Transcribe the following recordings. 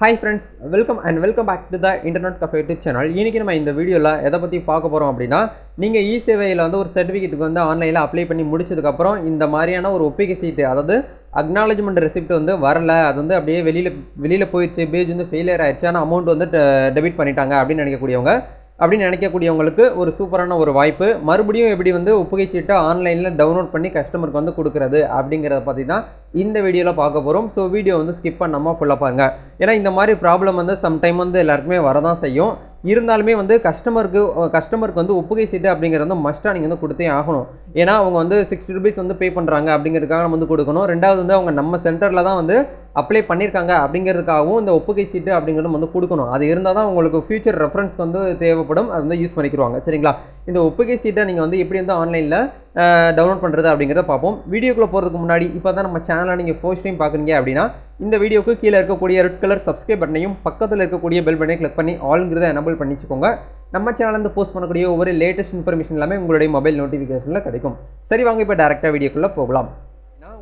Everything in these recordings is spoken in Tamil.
Hi friends welcome and welcome back to the internet cafe YouTube channel இன்றைக்கி நம்ம இந்த வீடியோவில் எதை பற்றி பார்க்க போகிறோம் அப்படின்னா நீங்கள் இ சேவையில் வந்து ஒரு சர்டிஃபிகேட்டுக்கு வந்து ஆன்லைனில் அப்ளை பண்ணி முடிச்சதுக்கப்புறம் இந்த மாதிரியான ஒரு ஒப்பிக்கை சீட்டு அதாவது அக்னாலஜ்மெண்ட் ரெசிப்ட் வந்து வரல அது வந்து அப்படியே வெளியில் வெளியில் போயிடுச்சு பேஜ் வந்து ஃபெயிலியர் ஆயிடுச்சு ஆனால் அமௌண்ட் வந்து டெபிட் பண்ணிட்டாங்க அப்படின்னு நினைக்கக்கூடியவங்க அப்படின்னு நினைக்கக்கூடியவங்களுக்கு ஒரு சூப்பரான ஒரு வாய்ப்பு. மறுபடியும் எப்படி வந்து ஒப்புகை சீட்டை ஆன்லைனில் டவுன்லோட் பண்ணி கஸ்டமருக்கு வந்து கொடுக்குறது அப்படிங்கிறத பற்றி தான் இந்த வீடியோவில் பார்க்க போகிறோம் ஸோ வீடியோ வந்து ஸ்கிப் பண்ணாமல் ஃபுல்லாக பாருங்கள் ஏன்னா இந்த மாதிரி ப்ராப்ளம் வந்து சம்டைம் வந்து எல்லாருக்குமே வரதான் செய்யும். இருந்தாலுமே வந்து கஸ்டமருக்கு கஸ்டமருக்கு வந்து ஒப்புகை சீட்டு அப்படிங்கிறது வந்து மஸ்ட்டாக நீங்கள் வந்து கொடுத்தே ஆகணும். ஏன்னா அவங்க வந்து சிக்ஸ்டி ருபீஸ் வந்து பே பண்ணுறாங்க அப்படிங்கிறதுக்காக நம்ம வந்து கொடுக்கணும். ரெண்டாவது வந்து அவங்க நம்ம சென்டரில் தான் வந்து அப்ளை பண்ணியிருக்காங்க அப்படிங்கிறதுக்காகவும் இந்த ஒப்புகை சீட்டு அப்படிங்கிறது வந்து கொடுக்கணும். அது இருந்தால் தான் உங்களுக்கு ஃபியூச்சர் ரெஃபரன்ஸ்க்கு வந்து தேவைப்படும். அது வந்து யூஸ் பண்ணிக்கிடுவாங்க. சரிங்களா? இந்த ஒப்புகை சீட்டை நீங்கள் வந்து எப்படி வந்து ஆன்லைனில் டவுன்லோட் பண்ணுறது அப்படிங்கிறத பார்ப்போம். வீடியோக்குள்ளே போகிறதுக்கு முன்னாடி இப்போ தான் நம்ம சேனலை நீங்கள் ஃபோர் டைம் பார்க்குறீங்க அப்படின்னா இந்த வீடியோக்கு கீழே இருக்கக்கூடிய ரெட் கலர் சப்ஸ்கிரைப் பட்டனையும் பக்கத்தில் இருக்கக்கூடிய பெல் பட்டனை கிளிக் பண்ணி ஆளுங்கிறத எனபிள் பண்ணிச்சுக்கோங்க. நம்ம சேனலேருந்து போஸ்ட் பண்ணக்கூடிய ஒவ்வொரு லேட்டஸ்ட் இன்ஃபர்மேஷன் எல்லாமே உங்களுடைய மொபைல் நோட்டிஃபிகேஷனில் கிடைக்கும். சரி வாங்க இப்போ டேரெக்டாக வீடியோக்குள்ளே போகலாம்.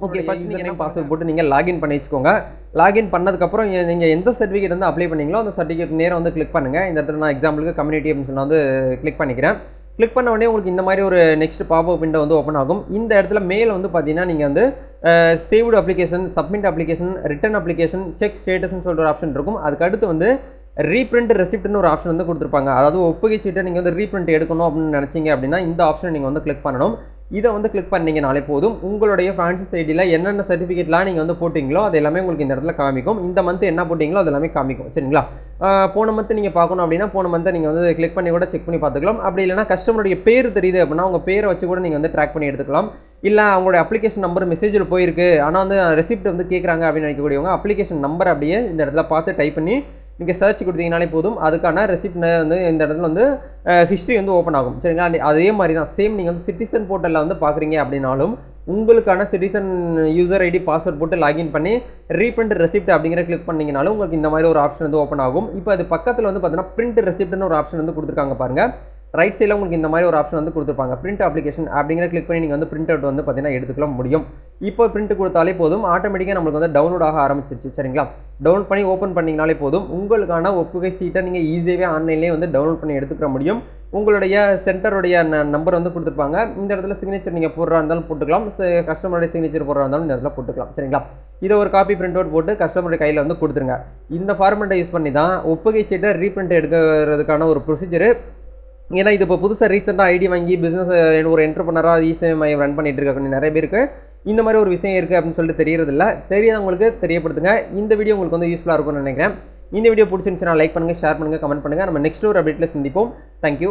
ஓகே ஃபஸ்ட் நீங்கள் என்ன பாஸ்வேர்ட் போட்டு நீங்கள் லாகின் பண்ணி வச்சுக்கோங்க லாகின் பண்ணதுக்கப்புறம் நீங்கள் எந்த சர்டிஃபிகேட் வந்து அப்ளை பண்ணீங்களோ அந்த சர்டிஃபிகேட் நேரம் வந்து கிளிக் பண்ணுங்கள் இந்த இடத்துல நான் எக்ஸாம்பிளுக்கு கம்யூனிட்டி அப்படின்னு சொல்லி வந்து கிளிக் பண்ணிக்கிறேன். கிளிக் பண்ண உடனே உங்களுக்கு இந்த மாதிரி ஒரு நெக்ஸ்ட் பாப்அப் விண்டோ வந்து ஓப்பன் ஆகும். இந்த இடத்துல மேல் வந்து பார்த்தீங்கன்னா நீங்கள் வந்து saved application submit application return application check ஸ்டேட்டஸ்னு சொல்கிற ஒரு ஆப்ஷன் இருக்கும். அதுக்கு அடுத்து வந்து ரீப்ரிண்ட் ரெசிப்ட்னு ஒரு ஆப்ஷன் வந்து கொடுத்துருப்பாங்க. அதாவது ஒப்புகை சீட்டை நீங்கள் வந்து ரீப்ரிண்ட் எடுக்கணும் அப்படின்னு நினச்சிங்க அப்படின்னா இந்த ஆப்ஷன் நீங்கள் வந்து கிளிக் பண்ணணும். இதை வந்து கிளிக் பண்ணிங்கனாலே போதும். உங்களுடைய ஃப்ரான்சைஸ் ஐடியில் என்னென்ன சர்டிஃபிகேட்லாம் நீங்கள் வந்து போட்டிங்களோ அது எல்லாமே உங்களுக்கு இந்த இடத்துல காமிக்கும். இந்த மந்த் என்ன போட்டிங்களோ அது எல்லாமே காமிக்கும். சரிங்களா? போன மந்த் நீங்கள் பார்க்கணும் அப்படின்னா போன மந்த்தை நீங்கள் வந்து கிளிக் பண்ணி கூட செக் பண்ணி பார்த்துக்கலாம். அப்படி இல்லைனா கஸ்டமருடைய பேர் தெரியுது அப்படின்னா உங்கள் பேரை வச்சு கூட நீங்கள் வந்து ட்ராக் பண்ணி எடுத்துக்கலாம். இல்லை அவங்களுடைய அப்ளிகேஷன் நம்பர் மெசேஜில் போயிருக்கு. ஆனால் வந்து ரெசிப்ட் வந்து கேட்குறாங்க அப்படின்னு நினைக்கக்கூடியவங்க அப்ளிகேஷன் நம்பர் அப்படியே இந்த இடத்துல பார்த்து டைப் பண்ணி நீங்கள் சர்ச் கொடுத்தீங்கனாலே போதும். அதுக்கான ரெசிப்ட் வந்து இந்த இடத்துல வந்து ஹிஸ்ட்ரி வந்து ஓப்பன் ஆகும். சரிங்களா? அதே மாதிரி தான் சேம் நீங்கள் வந்து சிட்டிசன் போர்ட்டலில் வந்து பார்க்குறீங்க அப்படின்னாலும் உங்களுக்கான சிட்டிசன் யூசர் ஐடி பாஸ்வேர்ட் போட்டு லாகின் பண்ணி ரீப்ரிண்ட் ரெசிப்ட் அப்படிங்கிற கிளிக் பண்ணிங்கனாலும் உங்களுக்கு இந்த மாதிரி ஒரு ஆப்ஷன் வந்து ஓப்பன் ஆகும். இப்போ அது பக்கத்தில் வந்து பார்த்தீங்கன்னா பிரிண்ட் ரெசிப்ட்னு ஒரு ஆப்ஷன் வந்து கொடுத்துருக்காங்க பாருங்கள் ரைட் சைடில் உங்களுக்கு இந்த மாதிரி ஒரு ஆப்ஷன் வந்து கொடுத்துருப்பாங்க. பிரிண்ட் அப்ளிகேஷன் அப்படிங்கிற கிளிக் பண்ணி நீங்கள் வந்து பிரிண்ட் அவுட் வந்து பார்த்தீங்கன்னா எடுத்துக்கலாம் முடியும். இப்போ பிரிண்ட் கொடுத்தாலே போதும். ஆட்டோமேட்டிக்காக நம்மளுக்கு வந்து டவுன்லோட் ஆக ஆரம்பிச்சிருச்சு. சரிங்களா? டவுன்லோட் பண்ணி ஓப்பன் பண்ணிங்கனாலே போதும். உங்களுக்கான ஒப்புகை சீட்டை நீங்கள் ஈஸியாகவே ஆன்லைன்லேயே வந்து டவுன்லோட் பண்ணி எடுத்துக்கிற முடியும். உங்களுடைய சென்டருடைய நம்பர் வந்து கொடுத்துருப்பாங்க. இந்த இடத்துல சிக்னேச்சர் நீங்கள் போடுறா இருந்தாலும் போட்டுக்கலாம். கஸ்டமருடைய சிக்னேச்சர் போடுறா இருந்தாலும் இந்த இடத்துல போட்டுக்கலாம். சரிங்களா? இதை ஒரு காப்பி பிரிண்ட் அவுட் போட்டு கஸ்டமருடைய கையில் வந்து கொடுத்துருங்க. இந்த ஃபார்மெட்டை யூஸ் பண்ணி தான் ஒப்புகை சீட்டை ரீப்ரிண்ட் எடுக்கிறதுக்கான ஒரு ப்ரொசீஜர் ஏன்னா இது இப்போ புதுசாக ரீசெண்டாக ஐடி வாங்கி பிஸ்னஸ் ஒரு என்டர்பனராக இசேவை மையம் ரன் பண்ணிட்டு இருக்க நிறைய பேருக்கு இந்த மாதிரி ஒரு விஷயம் இருக்குது அப்படின்னு சொல்லிட்டு தெரியறதில்ல. தெரியாதவங்களுக்கு தெரியப்படுத்துங்க. இந்த வீடியோ உங்களுக்கு வந்து யூஸ்ஃபுல்லாக இருக்கும்னு நினைக்கிறேன். இந்த வீடியோ பிடிச்சிருந்துச்சுன்னா லைக் பண்ணுங்கள் ஷேர் பண்ணுங்கள் கமெண்ட் பண்ணுங்கள் நம்ம நெக்ஸ்ட் ஒரு அப்டேட்டில் சந்திப்போம். தேங்க்யூ